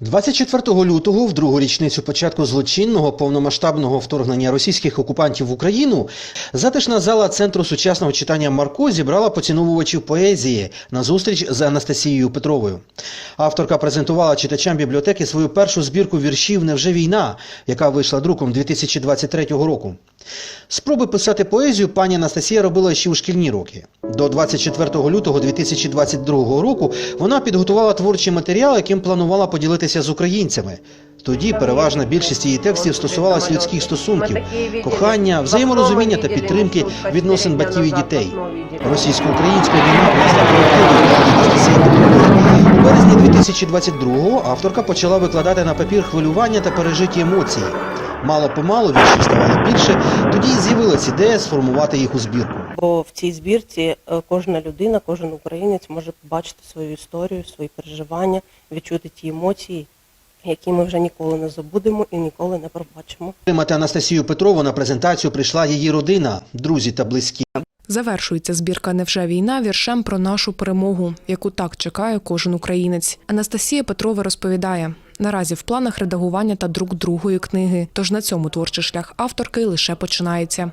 24 лютого, в другу річницю початку злочинного повномасштабного вторгнення російських окупантів в Україну, затишна зала Центру сучасного читання Марко зібрала поціновувачів поезії на зустріч з Анастасією Петровою. Авторка презентувала читачам бібліотеки свою першу збірку віршів Невже війна, яка вийшла друком 2023 року. Спроби писати поезію пані Анастасія робила ще у шкільні роки. До 24 лютого 2022 року вона підготувала творчий матеріал, яким планувала поділитися з українцями. Тоді переважна більшість її текстів стосувалась людських стосунків, кохання, взаєморозуміння та підтримки відносин батьків і дітей. Російсько-українська війна. У березні 2022-го авторка почала викладати на папір хвилювання та пережиті емоції. Мало помалу віршів ставало більше, тоді і з'явилась ідея сформувати їх у збірку. Бо в цій збірці е, кожна людина, кожен українець може побачити свою історію, свої переживання, відчути ті емоції, які ми вже ніколи не забудемо і ніколи не пробачимо. Підтримати Анастасію Петрову на презентацію прийшла її родина, друзі та близькі. Завершується збірка Невже війна віршем про нашу перемогу, яку так чекає кожен українець. Анастасія Петрова розповідає. Наразі в планах редагування та друк другої книги. Тож на цьому творчий шлях авторки лише починається.